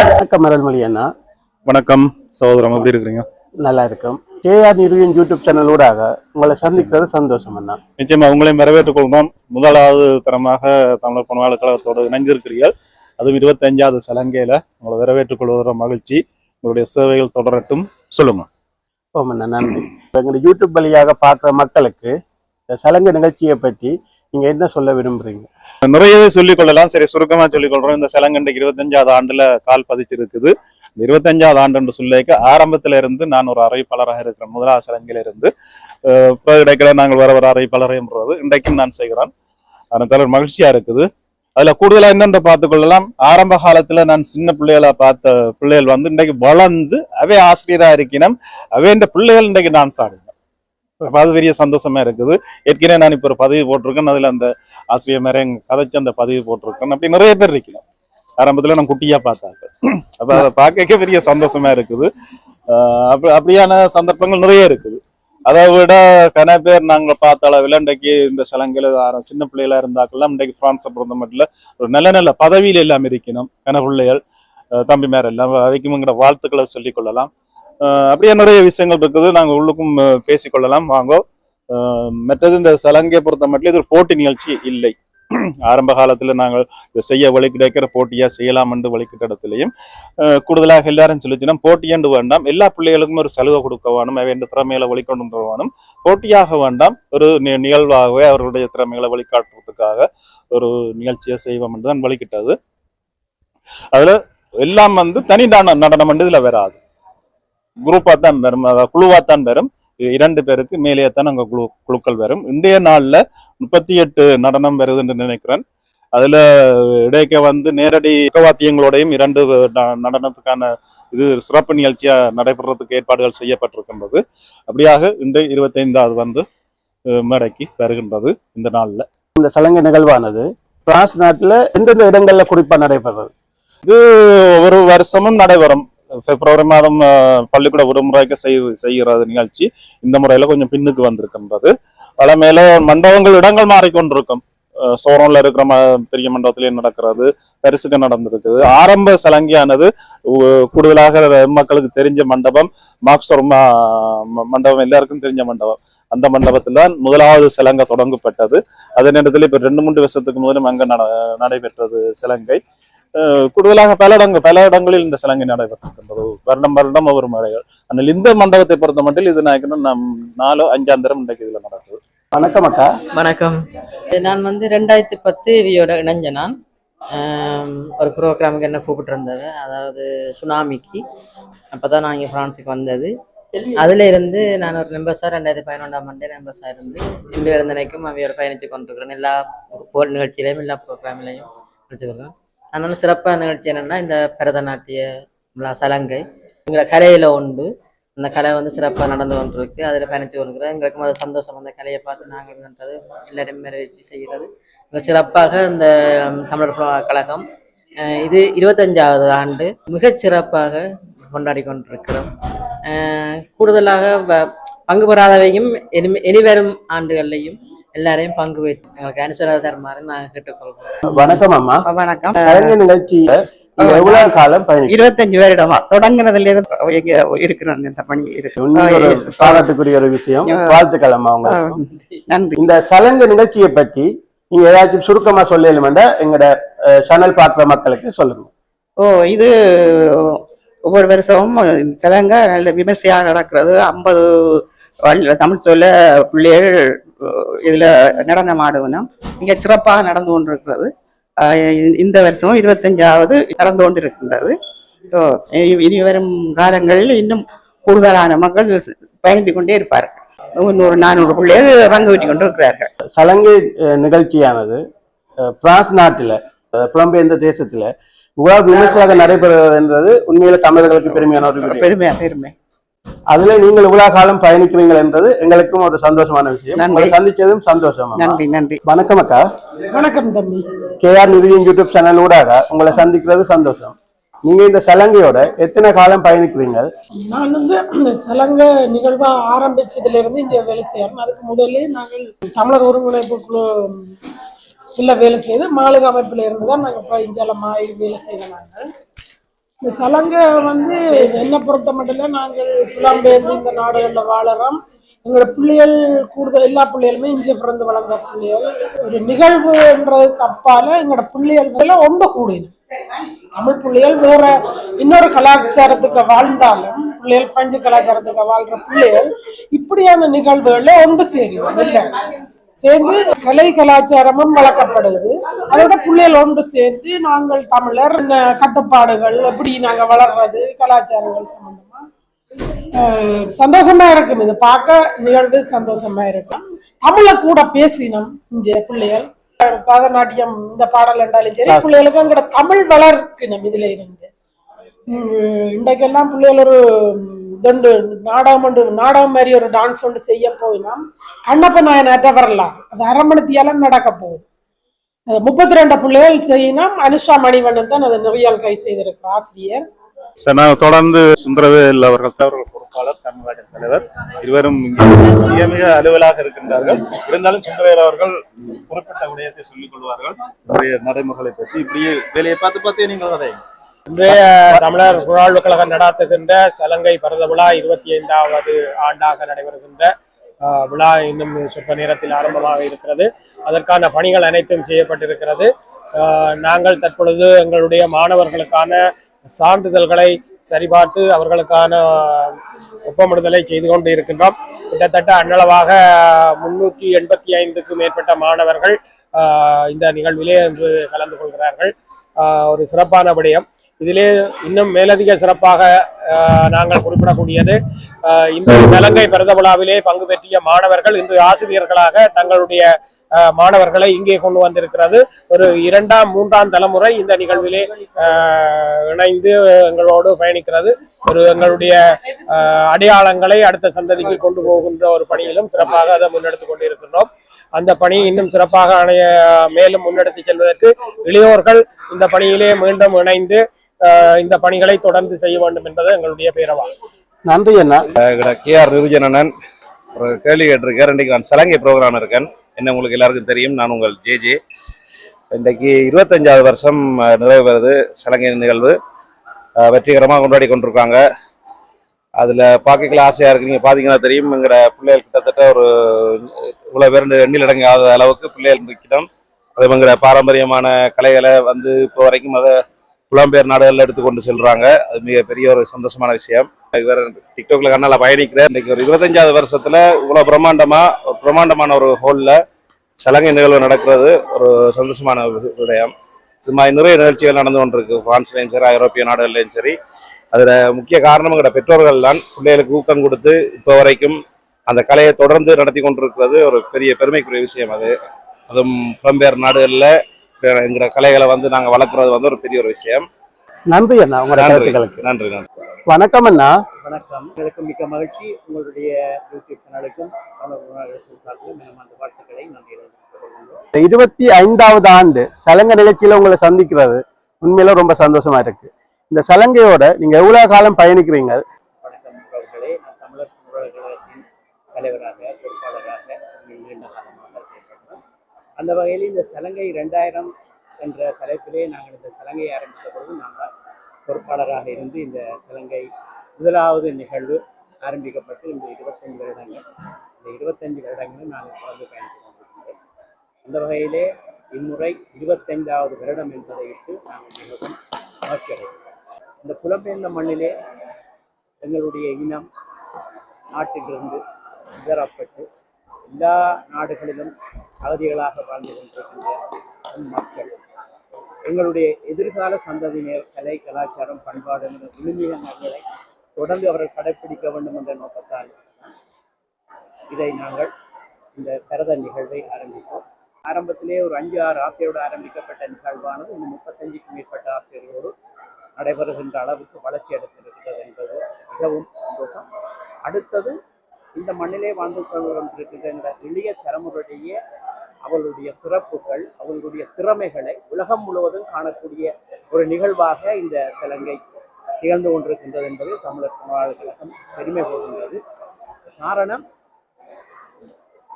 வணக்கம் மரல்மொழி அண்ணா. வணக்கம் சகோதரம் எப்படி இருக்கிறீங்க? நல்லா இருக்கும் கேஆர் நிறுவின் யூடியூப் சேனல் ஊடாக உங்களை சந்திக்கிறது சந்தோஷம் அண்ணா. நிச்சயமா உங்களையும் வரவேற்றுக் கொள்கிறோம். முதலாவது தரமாக தமிழர் பணவாளர் கழகத்தோடு இணைந்திருக்கிறீர்கள். அதுவும் இருபத்தஞ்சாவது சலங்கையில உங்களை வரவேற்றுக் கொள்வதில் மகிழ்ச்சி. உங்களுடைய சேவைகள் தொடரட்டும். சொல்லுங்க. ஓம் அண்ணா நன்றி. எங்களுடைய யூடியூப் வழியாக பார்க்குற மக்களுக்கு இந்த சலங்கை நிகழ்ச்சியை பற்றி நீங்க என்ன சொல்ல விரும்புறீங்க? நிறையவே சொல்லிக் கொள்ளலாம். சரி சுருக்கமா சொல்லிக் கொள்றோம். இந்த சலங்கண்டைக்கு இருபத்தஞ்சாவது ஆண்டுல கால் பதிச்சிருக்குது. இந்த இருபத்தஞ்சாவது ஆண்டு என்று சொல்லிக்க ஆரம்பத்துல இருந்து நான் ஒரு அறிவிப்பாளராக இருக்கிறேன். முதலாவது சலங்கையில இருந்து இடைக்கில நாங்கள் வர வர அறிவிப்பாளரைன்றது இன்றைக்கும் நான் செய்கிறேன். அதனால மகிழ்ச்சியா இருக்குது. அதுல கூடுதலா என்னென்று பார்த்துக்கொள்ளலாம் ஆரம்ப காலத்துல நான் சின்ன பிள்ளைகளா பார்த்த பிள்ளைகள் வந்து இன்றைக்கு வளர்ந்து அவை ஆசிரியரா இருக்கணும் அவை இந்த பிள்ளைகள் இன்றைக்கு டான்ஸ் ஆடுங்க அது பெரிய சந்தோஷமா இருக்குது. ஏற்கனவே நான் இப்போ ஒரு பதவி போட்டிருக்கேன். அதுல அந்த ஆசிரியர் மேலே கதைச்சு அந்த பதவி போட்டிருக்கேன். அப்படி நிறைய பேர் இருக்கணும் ஆரம்பத்தில் நான் குட்டியா பார்த்தாங்க அப்போ அதை பார்க்க பெரிய சந்தோஷமா இருக்குது. ஆஹ் அப்படியான சந்தர்ப்பங்கள் நிறைய இருக்குது. அதை விட கன பேர் நாங்கள் பார்த்த அளவில் இன்றைக்கு இந்த சலங்கையில் சின்ன பிள்ளைகளா இருந்தாக்கெல்லாம் இன்றைக்கு பிரான்ஸை பொறுத்த மட்டும் ஒரு நல்ல நல்ல பதவியில் எல்லாம் இருக்கணும். கன பிள்ளைகள் தம்பிமார் தம்பி எல்லாம் அதைக்கும் எங்களோட வாழ்த்துக்களை சொல்லிக்கொள்ளலாம் ஆஹ் அப்படியே நிறைய விஷயங்கள் இருக்குது. நாங்கள் உள்ளுக்கும் பேசிக்கொள்ளலாம் வாங்கோ. ஆஹ் மற்றது இந்த சலங்கையை பொறுத்த மட்டும் இது ஒரு போட்டி நிகழ்ச்சி இல்லை. ஆரம்ப காலத்தில் நாங்கள் இதை செய்ய வழி கிடைக்கிற போட்டியாக செய்யலாம் என்று வழிகிட்ட இடத்துலையும் கூடுதலாக எல்லாரும் சொல்லிச்சுனா போட்டியண்டு வேண்டாம் எல்லா பிள்ளைகளுக்கும் ஒரு சலுகை கொடுக்க வேணும் வேண்ட திறமையில வழிகொண்டு வேணும். போட்டியாக வேண்டாம் ஒரு நி- நிகழ்வாகவே அவர்களுடைய திறமைகளை வழிகாட்டுறதுக்காக ஒரு நிகழ்ச்சியை செய்வோம் என்று தான் வழிகிட்டது. அதில் எல்லாம் வந்து தனி நடனம் நடனம் வந்து வராது. குரூப்பாக தான் வரும் அதாவது குழுவா தான் வரும். இரண்டு பேருக்கு மேலேயே தான் அங்க குழு குழுக்கள் வரும். இன்றைய நாள்ல முப்பத்தி எட்டு நடனம் வருது என்று நினைக்கிறேன். அதுல இடைக்க வந்து நேரடி வாத்தியங்களோடையும் இரண்டு நடனத்துக்கான இது சிறப்பு நிகழ்ச்சியா நடைபெறதுக்கு ஏற்பாடுகள் செய்யப்பட்டிருக்கின்றது. அப்படியாக இன்று இருபத்தைந்தாவது வந்து மேடைக்கு வருகின்றது இந்த நாள்ல. இந்த சலங்கை நிகழ்வானது பிரான்ஸ் நாட்டுல எந்தெந்த இடங்கள்ல குறிப்பா நடைபெறுறது இது ஒரு வருஷமும் நடைபெறும். பிப்ரவரி மாதம் பள்ளிக்கூட விடுமுறைக்கு செய் செய்கிறது நிகழ்ச்சி இந்த முறையில் கொஞ்சம் பின்னுக்கு வந்திருக்கின்றது. மேல மண்டபங்கள் இடங்கள் மாறிக்கொண்டிருக்கும். அஹ், இருக்கிற ம பெரிய மண்டபத்திலேயே நடக்கிறது பரிசுக்கு நடந்திருக்குது. ஆரம்ப சலங்கியானது கூடுதலாக மக்களுக்கு தெரிஞ்ச மண்டபம் மாக்சோர் மண்டபம் எல்லாருக்கும் தெரிஞ்ச மண்டபம். அந்த மண்டபத்தில் தான் முதலாவது சிலங்கை தொடங்கப்பட்டது. அதே நேரத்தில் இப்போ ரெண்டு மூன்று வருஷத்துக்கு முதலும் அங்கே நட நடைபெற்றது சிலங்கை. கூடுதலாக பல இடங்கள் பல இடங்களில் இந்த சிலங்கை நடைபெற்றிருக்கின்றது. வருடம் வருடம் ஒவ்வொரு மழைகள் ஆனால் இந்த மண்டபத்தை பொறுத்த மட்டும் இது நான் நம் நாலோ அஞ்சாம் தரம் இன்றைக்கு இதுல நடக்குது வணக்கம் அக்கா. வணக்கம். நான் வந்து ரெண்டாயிரத்தி பத்து இவியோட இணைஞ்ச நான். ஒரு ப்ரோக்ராமுக்கு என்ன கூப்பிட்டுருந்தவ அதாவது சுனாமிக்கு. அப்போ தான் நான் இங்கே ஃப்ரான்ஸுக்கு வந்தது. அதில் இருந்து நான் ஒரு மெம்பர்ஸாக ரெண்டாயிரத்தி பதினொன்றாம் ஆண்டே மெம்பர்ஸாக இருந்து இன்று இருந்தனைக்கும் அவையோட பயணித்து கொண்டிருக்கிறேன். எல்லா போர் நிகழ்ச்சியிலையும் எல்லா ப்ரோக்ராம்லையும் வச்சுக்கிறேன் அதனால சிறப்பான நிகழ்ச்சி என்னென்னா இந்த பரதநாட்டிய விழா சலங்கை. எங்களை கலையில் உண்டு. அந்த கலை வந்து சிறப்பாக நடந்து கொண்டிருக்கு. அதில் பயணித்து கொண்டிருக்கிறோம். எங்களுக்கும் அது சந்தோஷம். அந்த கலையை பார்த்து நாங்கள் பண்ணுறது எல்லாரையும் நிறைவேற்றி செய்கிறது. மிக சிறப்பாக இந்த தமிழர் கழகம் இது இருபத்தஞ்சாவது ஆண்டு மிகச் சிறப்பாக கொண்டாடி கொண்டிருக்கிறோம். கூடுதலாக பங்கு பெறாதவையும் இனி இனிவரும் ஆண்டுகள்லையும் எல்லாரையும் பங்கு வைத்து எங்களுக்கு தருமாறு நான் கேட்டுக்கொள்கிறேன் வணக்கம் அம்மா. வணக்கம். சலங்கை நிகழ்ச்சியில நீங்க எவ்வளவு காலம் இருபத்தஞ்சு வருடமா. தொடங்கினதுல இருந்து இருக்கிறோம் இந்த பணி இருக்கு. பாராட்டுக்குரிய ஒரு விஷயம். வாழ்த்துக்கள் அம்மா உங்களுக்கு நன்றி. இந்த சலங்கை நிகழ்ச்சியை பத்தி நீங்க ஏதாச்சும் சுருக்கமா சொல்லலுமெண்டா? எங்களோட சேனல் பார்க்குற மக்களுக்கு சொல்லுங்க. ஓ இது ஒவ்வொரு வருஷமும் சிலங்க நல்ல விமர்சையாக நடக்கிறது. ஐம்பது தமிழ் சொல்ல பிள்ளைகள் இதுல நடனம் ஆடுவனும் மிக சிறப்பாக நடந்து கொண்டிருக்கிறது. இந்த- வருஷமும் இருபத்தஞ்சாவது நடந்து கொண்டிருக்கின்றது. இனி- வரும் காலங்களில் இன்னும் கூடுதலான மக்கள் பயணித்து கொண்டே இருப்பார்கள். முன்னூறு நானூறு பிள்ளைகள் பங்கு பெற்றுக் கொண்டிருக்கிறார்கள். சலங்கை நிகழ்ச்சியானது பிரான்ஸ் நாட்டில் புலம்பெயர்ந்த தேசத்துல இவ்வளவு விமர்சையாக நடைபெறுவதுன்றது உண்மையில தமிழர்களுக்கு பெருமையான ஒரு பெருமையா பெருமை. அதுல நீங்கள் இவ்வளவு காலம் பயணிக்கிறீங்கள் என்றது எங்களுக்கும் ஒரு சந்தோஷமான விஷயம். சந்திச்சதும் சந்தோஷம். நன்றி நன்றி. வணக்கம் அக்கா. வணக்கம் தம்பி. கேஆர் நிதியின் யூடியூப் சேனல் ஊடாக உங்களை சந்திக்கிறது சந்தோஷம். நீங்க இந்த சலங்கையோட எத்தனை காலம் பயணிக்கிறீங்க நான் வந்து இந்த சலங்க நிகழ்வா ஆரம்பிச்சதுல இருந்து இங்க வேலை செய்யறோம் அதுக்கு முதல்ல நாங்கள் தமிழர் ஒருங்கிணைப்பு குழு இல்ல வேலை செய்து மாளிகை அமைப்புல இருந்து தான் நாங்கள் இப்போ இஞ்சால மாறி வேலை நாங்கள். இந்த சலங்கை வந்து என்னை பொறுத்த மட்டும் நாங்கள் புலம்பெயர்ந்து இந்த நாடுகளில் வாழறோம். எங்களோட பிள்ளைகள் கூடுதல் எல்லா பிள்ளைகளுமே இங்கே பிறந்து வளர்ந்த பிள்ளைகள். ஒரு நிகழ்வுன்றதுக்கு அப்பால எங்களோட பிள்ளைகள் மேல ஒன்று கூடினோம் தமிழ் பிள்ளைகள் வேற இன்னொரு கலாச்சாரத்துக்கு வாழ்ந்தாலும் பிள்ளைகள் பிரெஞ்சு கலாச்சாரத்துக்கு வாழ்ற பிள்ளைகள் இப்படியான நிகழ்வுகள்ல ஒன்று சேரும் இல்லை சேர்ந்து கலை கலாச்சாரமும் வளர்க்கப்படுது. அதோட பிள்ளைகள் ஒன்று சேர்ந்து நாங்கள் தமிழர் கட்டுப்பாடுகள் எப்படி நாங்க வளர்றது கலாச்சாரங்கள் சம்பந்தமா. சந்தோஷமா இருக்கும். இது பார்க்க நிகழ்வு சந்தோஷமா இருக்கும். தமிழை கூட பேசினோம் இங்க பிள்ளைகள். பாதநாட்டியம் இந்த பாடல் என்றாலும் சரி பிள்ளைகளுக்கு எங்கட தமிழ் வளர்க்கணும் இதுல இருந்து இன்றைக்கெல்லாம் பிள்ளைகள் ஒரு தொண்டு நாடகம் ஒன்று நாடகம் மாதிரி ஒரு டான்ஸ் ஒன்று செய்ய போயினா கண்ணப்ப நாயனாட்ட வரலாம். அது அரை மணித்தியால நடக்க போகுது. அது முப்பத்தி ரெண்டு பிள்ளைகள் செய்யணும் அனுஷா மணிவண்ணன் தான் அதை நிறையால் கை செய்திருக்கிற ஆசிரியர். நான் தொடர்ந்து சுந்தரவேல் அவர்கள் அவர்கள் பொறுப்பாளர் தமிழ்நாட்டின் தலைவர். இருவரும் மிக மிக அலுவலாக இருக்கின்றார்கள். இருந்தாலும் சுந்தரவேல் அவர்கள் குறிப்பிட்ட விடயத்தை சொல்லிக் கொள்வார்கள். நிறைய நடைமுறைகளை பற்றி இப்படியே வேலையை பார்த்து பார்த்தே நீங்கள் அதை. இன்றைய தமிழர் குழாழ்வு கழகம் நடாத்துகின்ற சலங்கை பரத விழா இருபத்தி ஐந்தாவது ஆண்டாக நடைபெறுகின்ற விழா இன்னும் சொற்ப நேரத்தில் ஆரம்பமாக இருக்கிறது. அதற்கான பணிகள் அனைத்தும் செய்யப்பட்டிருக்கிறது. நாங்கள் தற்பொழுது எங்களுடைய மாணவர்களுக்கான சான்றிதழ்களை சரிபார்த்து அவர்களுக்கான ஒப்பமிடுதலை செய்து கொண்டு இருக்கின்றோம் கிட்டத்தட்ட அன்னளவாக முன்னூற்றி எண்பத்தி ஐந்துக்கு மேற்பட்ட மாணவர்கள் இந்த நிகழ்விலே இன்று கலந்து கொள்கிறார்கள். ஒரு சிறப்பான விடயம். இதிலே இன்னும் மேலதிக சிறப்பாக ஆஹ், நாங்கள் குறிப்பிடக்கூடியது இந்த சலங்கை பிறந்த விழாவிலே பங்கு பெற்றிய மாணவர்கள் இன்று ஆசிரியர்களாக தங்களுடைய ஆஹ், மாணவர்களை இங்கே கொண்டு வந்திருக்கிறது. ஒரு இரண்டாம் மூன்றாம் தலைமுறை இந்த நிகழ்விலே ஆஹ், இணைந்து எங்களோடு பயணிக்கிறது. ஒரு எங்களுடைய ஆஹ், அடையாளங்களை அடுத்த சந்ததிக்கு கொண்டு போகின்ற ஒரு பணியிலும் சிறப்பாக அதை முன்னெடுத்துக் கொண்டிருக்கின்றோம். அந்த பணி இன்னும் சிறப்பாக அணைய மேலும் முன்னெடுத்து செல்வதற்கு இளையோர்கள் இந்த பணியிலே மீண்டும் இணைந்து இந்த பணிகளை தொடர்ந்து செய்ய வேண்டும் என்பது எங்களுடைய பேரவா. நன்றி அண்ணா. கே ஆர் நிருஜனன் ஒரு கேள்வி கேட்டிருக்கேன் இன்றைக்கு நான் சலங்கை ப்ரோக்ராம் இருக்கேன். என்ன உங்களுக்கு எல்லாருக்கும் தெரியும். நான் உங்கள் ஜேஜே இன்றைக்கு இருபத்தஞ்சாவது வருஷம் நிறைவு பெறுது சலங்கை நிகழ்வு. வெற்றிகரமாக கொண்டாடி கொண்டிருக்காங்க. அதில் பார்க்கல ஆசையாக இருக்கு. நீங்கள் பார்த்தீங்கன்னா தெரியும். எங்களோட பிள்ளைகள் கிட்டத்தட்ட ஒரு இவ்வளோ பேர் எண்ணில் அடங்காத அளவுக்கு பிள்ளைகள் இருக்கணும் அது எங்களோட பாரம்பரியமான கலைகளை வந்து இப்போ வரைக்கும் அதை புலம்பெயர் நாடுகளில் எடுத்துக்கொண்டு செல்றாங்க. அது மிகப்பெரிய ஒரு சந்தோஷமான விஷயம். இவர் டிக்டாக்ல கண்ணால பயணிக்கிறேன். இன்னைக்கு ஒரு இருபத்தஞ்சாவது வருஷத்துல இவ்வளவு பிரம்மாண்டமா ஒரு பிரம்மாண்டமான ஒரு ஹோல்ல சலங்கை நிகழ்வு நடக்கிறது. ஒரு சந்தோஷமான விடயம். இது மாதிரி நிறைய நிகழ்ச்சிகள் நடந்து கொண்டிருக்கு. பிரான்ஸ்லையும் சரி ஐரோப்பிய நாடுகள்லையும் சரி. அதுல முக்கிய காரணம் கிட்ட பெற்றோர்கள் தான். பிள்ளைகளுக்கு ஊக்கம் கொடுத்து இப்போ வரைக்கும் அந்த கலையை தொடர்ந்து நடத்தி கொண்டிருக்கிறது. ஒரு பெரிய பெருமைக்குரிய விஷயம் அது. அதுவும் புலம்பெயர் நாடுகளில் எங்களோட கலைகளை வந்து நாங்கள் வளர்க்குறது வந்து ஒரு பெரிய ஒரு விஷயம். நன்றி அண்ணா உங்களோட நன்றி. கருத்துக்களுக்கு. நன்றி நன்றி. வணக்கம் அண்ணா. வணக்கம். உங்களுக்கு மிக்க மகிழ்ச்சி. உங்களுடைய யூடியூப் சேனலுக்கும் வாழ்த்துக்களை நான் தெரிவித்துக் கொள்கின்றோம் இருபத்தி ஐந்தாவது ஆண்டு சலங்கை நிகழ்ச்சியில உங்களை சந்திக்கிறது உண்மையில ரொம்ப சந்தோஷமா இருக்கு. இந்த சலங்கையோட நீங்க எவ்வளவு காலம் பயணிக்கிறீங்க? வணக்கம் தமிழர் தலைவராக பொறுப்பாளராக இங்கு நீண்ட காலமாக செயல்படுறோம் அந்த வகையில் இந்த சலங்கை ரெண்டாயிரம் என்ற தலைப்பிலே நாங்கள் இந்த சலங்கையை ஆரம்பித்த பொழுது நாங்கள் பொறுப்பாளராக இருந்து இந்த சலங்கை முதலாவது நிகழ்வு ஆரம்பிக்கப்பட்டு இந்த இருபத்தஞ்சு வருடங்கள் இந்த இருபத்தஞ்சு வருடங்களும் நாங்கள் தொடர்ந்து பயணித்து கொண்டிருக்கின்றோம். அந்த வகையிலே இம்முறை இருபத்தைந்தாவது வருடம் என்பதை இட்டு நாங்கள் மிகவும் மகிழ்ச்சி அடைகிறோம் இந்த புலம்பெயர்ந்த மண்ணிலே எங்களுடைய இனம் நாட்டிலிருந்து சிதறப்பட்டு எல்லா நாடுகளிலும் அகதிகளாக வாழ்ந்து கொண்டிருக்கின்ற மக்கள். எங்களுடைய எதிர்கால சந்ததியினர் கலை கலாச்சாரம் பண்பாடு என்ற விழுமியங்களை தொடர்ந்து அவர்கள் கடைப்பிடிக்க வேண்டும் என்ற நோக்கத்தால் இதை நாங்கள் இந்த பிரத நிகழ்வை ஆரம்பித்தோம் ஆரம்பத்திலே ஒரு அஞ்சு ஆறு ஆசையோடு ஆரம்பிக்கப்பட்ட நிகழ்வானது இந்த முப்பத்தஞ்சுக்கும் மேற்பட்ட ஆசிரியர்களோடு நடைபெறுகின்ற அளவுக்கு வளர்ச்சி அடைந்திருக்கிறது என்பது மிகவும் சந்தோஷம். அடுத்தது இந்த மண்ணிலே வாழ்ந்து கொண்டிருக்கின்ற இந்த எளிய தலைமுறையிலேயே அவளுடைய சிறப்புகள் அவளுடைய திறமைகளை உலகம் முழுவதும் காணக்கூடிய ஒரு நிகழ்வாக இந்த சலங்கை நிகழ்ந்து கொண்டிருக்கின்றது என்பது தமிழர் புலனாய்வு கழகம் பெருமை கொள்கின்றது காரணம்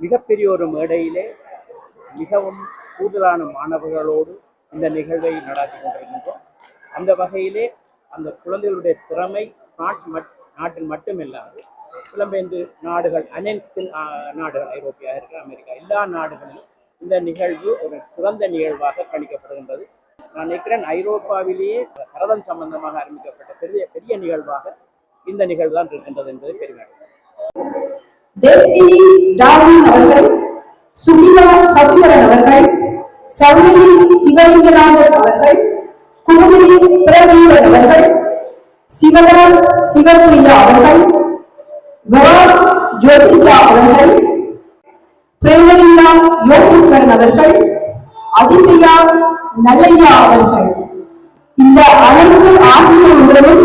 மிகப்பெரிய ஒரு மேடையிலே மிகவும் கூடுதலான மாணவர்களோடு இந்த நிகழ்வை நடாத்தி கொண்டிருக்கின்றோம். அந்த வகையிலே அந்த குழந்தைகளுடைய திறமை நாட்டில் மட்டுமில்லாது புலம்பெயர்ந்து நாடுகள் அனைத்து நாடுகள் ஐரோப்பியா இருக்கிற அமெரிக்கா எல்லா நாடுகளிலும் இந்த நிகழ்வு ஒரு சிறந்த நிகழ்வாக கணிக்கப்படுகின்றது. நான் நினைக்கிறேன் ஐரோப்பாவிலேயே பரதம் சம்பந்தமாக ஆரம்பிக்கப்பட்ட பெரிய பெரிய நிகழ்வாக இந்த நிகழ்வு தான் இருக்கின்றது என்பதை பெருமை டெஸ்டினி டார்வின் அவர்கள் சுகிதா சசிதரன் அவர்கள் சௌரி சிவலிங்கநாதன் அவர்கள் குமுதினி பிரதீபன் அவர்கள் சிவதாஸ் சிவபிரியா அவர்கள் கௌரவ் ஜோசிகா அவர்கள் பிரேமலி யோகேஸ்வரன் அவர்கள் அதிசயா நல்லையா அவர்கள். இந்த அனைத்து ஆசிரியர்களும்